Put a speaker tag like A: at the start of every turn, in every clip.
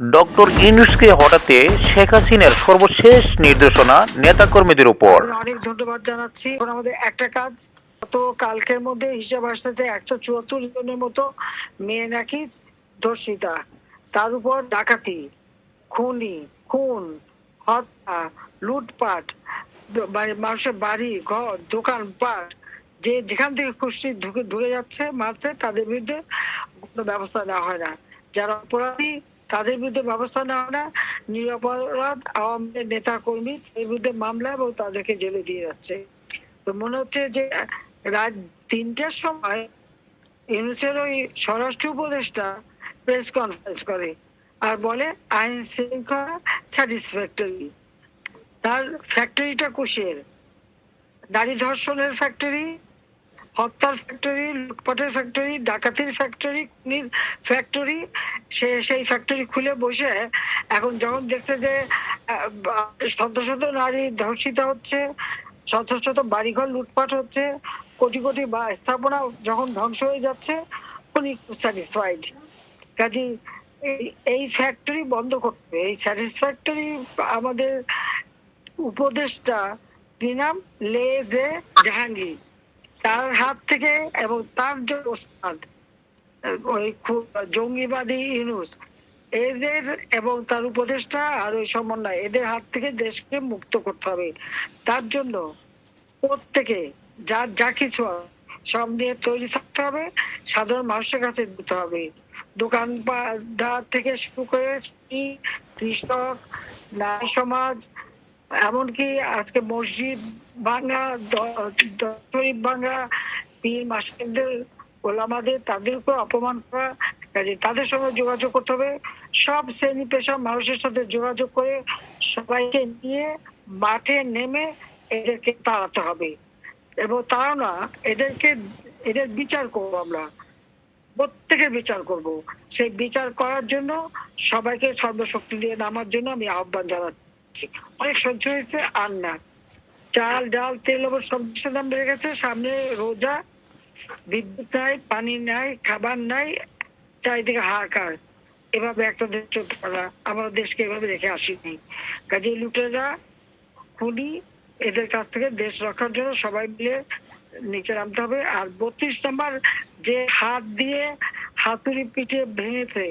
A: Doctor ইউনুসকে হটাতে শেখ হাসিনার সর্বশেষ নির্দেশনা নেতাকর্মীদের উপর।
B: অনেক ধন্যবাদ জানাচ্ছি। আমাদের একটা কাজ। তো কালকের মধ্যে হিসাব আসতেছে একশো চুয়াত্তর জনের মতো মেয়ে নাকি ধর্ষিতা। তার উপর ডাকাতি, খুনি, খুন, হত্যা, লুটপাট মানে মানুষের বাড়ি, ঘর, দোকান, পাট, যে যেখান থেকে খুশি ঢুকে ঢুকে যাচ্ছে, মারছে, তাদের বিরুদ্ধে কোনো ব্যবস্থা নেওয়া হয় না। যারা অপরাধী তাদের বিরুদ্ধে ব্যবস্থা নেওয়া না, নিরপরাধ আওয়ামী নেতা কর্মী এর বিরুদ্ধে মামলা এবং তাদেরকে জেলে দিয়ে যাচ্ছে। তো মনে হচ্ছে যে রাত তিনটার সময় ইউনুসের ওই স্বরাষ্ট্র উপদেষ্টা প্রেস কনফারেন্স করে আর বলে আইন শৃঙ্খলা স্যাটিসফ্যাক্টরি তার ফ্যাক্টরিটা কুশের। নারী ধর্ষণের ফ্যাক্টরি হত্যার ফ্যাক্টরি লুটপাটের ফ্যাক্টরি ডাকাতির ফ্যাক্টরি খুনির ফ্যাক্টরি সে সেই ফ্যাক্টরি খুলে বসে এখন যখন দেখছে যে শত শত নারী ধর্ষিত হচ্ছে, শত শত বাড়িঘর লুটপাট হচ্ছে, কোটি কোটি বা স্থাপনা যখন ধ্বংস হয়ে যাচ্ছে উনি স্যাটিসফাইড কাজে এই- ফ্যাক্টরি বন্ধ করতে, এই স্যাটিসফ্যাক্টরি আমাদের উপদেশটা কি নাম? লে দে জাহাঙ্গীর। তার হাত থেকে এবং তার ওই জঙ্গিবাদী ইউনুস, এদের এবং তার উপদেষ্টা আর ওই সমন্বয়, এদের হাত থেকে দেশকে মুক্ত করতে হবে। তার জন্য প্রত্যেকে যা যা কিছু সব নিয়ে তৈরি থাকতে হবে, সাধারণ মানুষের কাছে দিতে হবে। দোকান থেকে শুরু করে কৃষক, নারী সমাজ এমনকি আজকে মসজিদ ভাঙা শরীফ ভাঙা, পীর মাসিকদের ওলামাদের তাদেরকে অপমান করা কাজে তাদের সঙ্গে যোগাযোগ করতে হবে। সব শ্রেণি পেশা মানুষের সাথে যোগাযোগ করে সবাইকে নিয়ে মাঠে নেমে এদেরকে তাড়াতে হবে। এবং তাও না, এদেরকে, এদের বিচার করব আমরা। প্রত্যেকের বিচার করব। সেই বিচার করার জন্য সবাইকে সর্বশক্তি দিয়ে নামার জন্য আমি আহ্বান জানাচ্ছি। অনেক সহ্য হয়েছে, আর না। চাল, ডাল, তেল ওপর সব কিছুর দাম বেড়ে গেছে। সামনে রোজা, বিদ্যুৎ নাই, পানি নাই, খাবার নাই, চারিদিকে হাহাকার। এভাবে একটা দেশ চলতে পারে। আমরা দেশকে এভাবে রেখে আসিনি। কাজে লুটেরা, খুনি, এদের কাছ থেকে দেশ রক্ষার জন্য সবাই মিলে নিচে নামতে হবে। আর বত্রিশ নম্বর, যে হাত দিয়ে হাতুড়ি পিঠে ভেঙেছে,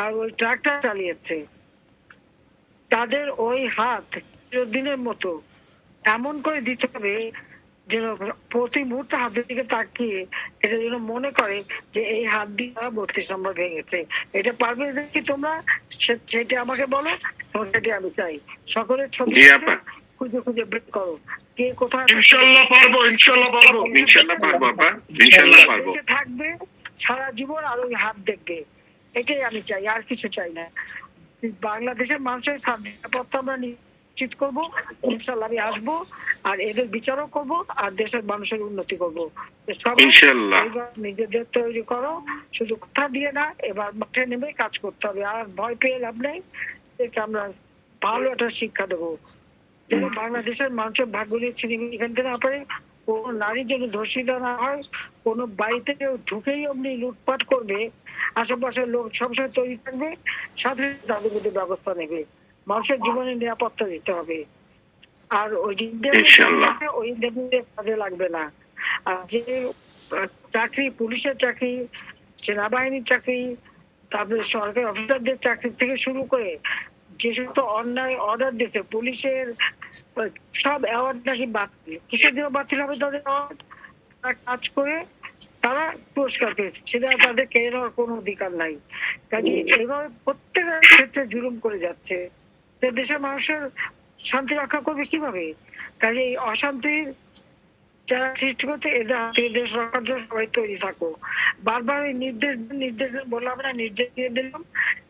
B: আর ওই ট্রাকটা চালিয়েছে তাদের ওই হাত চিরদিনের মতো এমন করে দিতে হবে যেন প্রতি মুহূর্তে হাতের দিকে তাকিয়ে এটা যেন মনে করে যে এই হাত দিয়ে তারা বত্রিশ নম্বর ভেঙেছে। এটা পারবে কি তোমরা? সেটা আমাকে বলো এবং সেটা আমি চাই। সকলের ছবি। খুঁজে খুঁজে বের করো। কে কোথায়
C: ইনশাল্লাহ পারব ইনশাল্লাহ পারব ইনশাল্লাহ পারব ইনশাল্লাহ পারব।
B: থাকবে সারা জীবন আর ওই হাত দেখবে। এটাই আমি চাই আর কিছু চাই না। বাংলাদেশের মানুষের নিরাপত্তা আমরা নিশ্চিত করব ইনশাল্লাহ আমি আসব আর এদের বিচারও করব আর দেশের মানুষের উন্নতি করব। নিজেদের তৈরি করো শুধু কথা দিয়ে না এবার মাঠে নেমে কাজ করতে হবে। আর ভয় পেয়ে লাভ নেই এদেরকে আমরা ভালো একটা শিক্ষা দেবো। যেন বাংলাদেশের মানুষের ভাগ্য নিয়ে এখান থেকে না পারে কোন নারী যেন ধর্ষিত না হয় কোন বাড়িতে কেউ ঢুকেই অমনি লুটপাট করবে আশেপাশের লোক সবসময় তৈরি থাকবে সাথে তাদের বিরুদ্ধে ব্যবস্থা নেবে। মানুষের জীবনে নিরাপত্তা দিতে হবে। আর ওই। ওই কাজে লাগবে না। আর যে চাকরি পুলিশের চাকরি সেনাবাহিনীর চাকরি তারপরে সরকারি অফিসারদের চাকরি থেকে শুরু করে যে সমস্ত অন্যায়, অর্ডার দিয়েছে। পুলিশের সব অ্যাওয়ার্ড নাকি বাতিল। কিসের জন্য বাতিল হবে তাদের অ্যাওয়ার্ড কাজ করে তারা পুরস্কার পেয়েছে। সেটা তাদের কেড়ে নেওয়ার কোনো অধিকার নাই। কাজে এইভাবে প্রত্যেকের ক্ষেত্রে জুলুম করে যাচ্ছে। দেশের মানুষের শান্তি রক্ষা করবে কীভাবে? কাজে এই অশান্তির যারা সৃষ্টি করছে এদের হাত দেশ রক্ষার জন্য সবাই তৈরি থাকো। বারবার ওই নির্দেশ নির্দেশ বললাম না নির্দেশ দিয়ে দিলাম।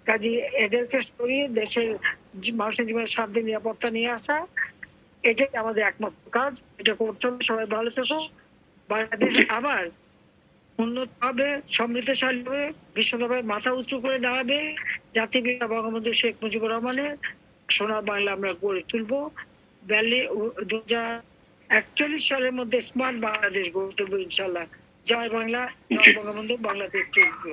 B: কাজে এদেরকে সরিয়ে দেশের মানুষের জীবনের শান্তি নিরাপত্তা নিয়ে আসা এটাই আমাদের একমাত্র কাজ। এটা করতে হবে সবাই ভালো থেকো। বাংলাদেশ আবার উন্নত হবে সমৃদ্ধশালী হবে বিশ্বসভায় মাথা উঁচু করে দাঁড়াবে। জাতিপিতা বঙ্গবন্ধু শেখ মুজিবুর রহমানের সোনার বাংলা আমরা গড়ে তুলবো। ব্যালে দু হাজার একচল্লিশ সালের মধ্যে স্মার্ট বাংলাদেশ গড়ে তুলবো ইনশাল্লাহ। জয় বাংলা জয় বঙ্গবন্ধু বাংলাদেশ চলবে।